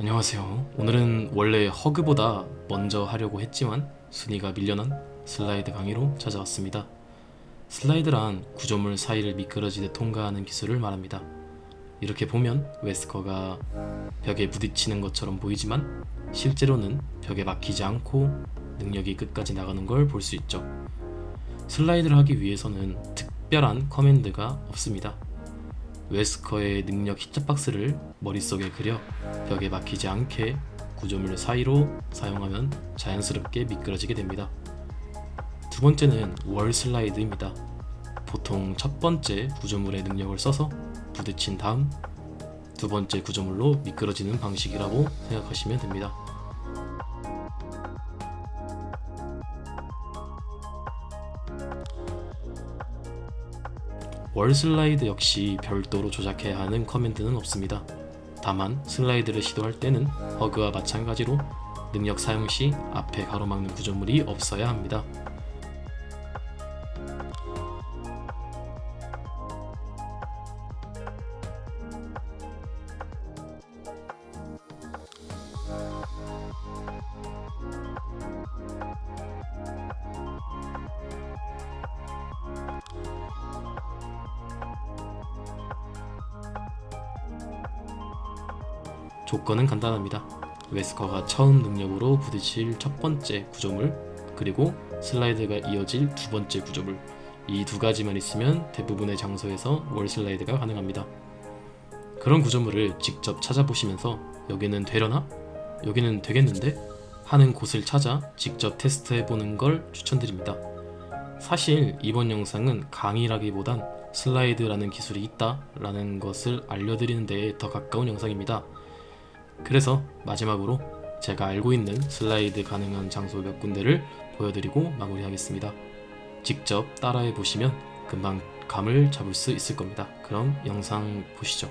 안녕하세요. 오늘은 원래 허그보다 먼저 하려고 했지만 순위가 밀려난 슬라이드 강의로 찾아왔습니다. 슬라이드란 구조물 사이를 미끄러지듯 통과하는 기술을 말합니다. 이렇게 보면 웨스커가 벽에 부딪히는 것처럼 보이지만 실제로는 벽에 막히지 않고 능력이 끝까지 나가는 걸 볼 수 있죠. 슬라이드를 하기 위해서는 특별한 커맨드가 없습니다. 웨스커의 능력 히트박스를 머릿속에 그려 벽에 막히지 않게 구조물 사이로 사용하면 자연스럽게 미끄러지게 됩니다. 두 번째는 월 슬라이드입니다. 보통 첫 번째 구조물의 능력을 써서 부딪힌 다음 두 번째 구조물로 미끄러지는 방식이라고 생각하시면 됩니다. 월 슬라이드 역시 별도로 조작해야 하는 커맨드는 없습니다. 다만 슬라이드를 시도할 때는 허그와 마찬가지로 능력 사용 시 앞에 가로막는 구조물이 없어야 합니다. 조건은 간단합니다. 웨스커가 처음 능력으로 부딪힐 첫 번째 구조물, 그리고 슬라이드가 이어질 두 번째 구조물. 이 두 가지만 있으면 대부분의 장소에서 월 슬라이드가 가능합니다. 그런 구조물을 직접 찾아보시면서 여기는 되려나? 여기는 되겠는데? 하는 곳을 찾아 직접 테스트해 보는 걸 추천드립니다. 사실 이번 영상은 강의라기보단 슬라이드라는 기술이 있다 라는 것을 알려드리는 데에 더 가까운 영상입니다. 그래서 마지막으로 제가 알고 있는 슬라이드 가능한 장소 몇 군데를 보여드리고 마무리하겠습니다. 직접 따라해 보시면 금방 감을 잡을 수 있을 겁니다. 그럼 영상 보시죠.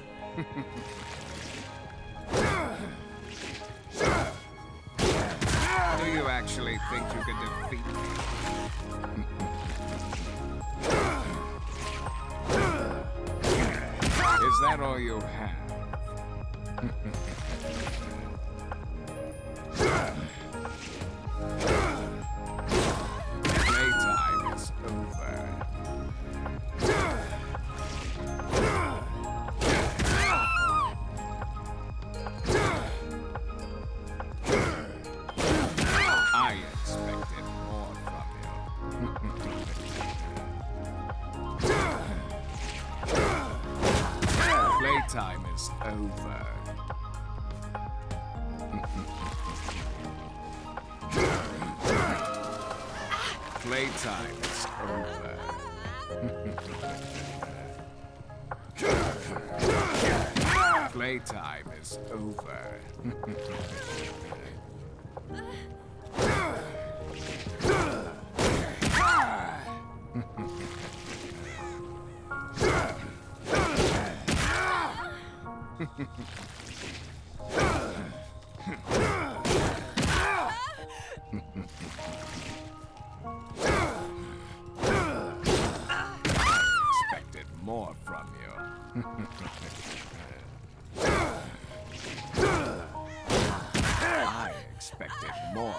Playtime is over. Playtime is over. Playtime is over. Expected more from you. I expected more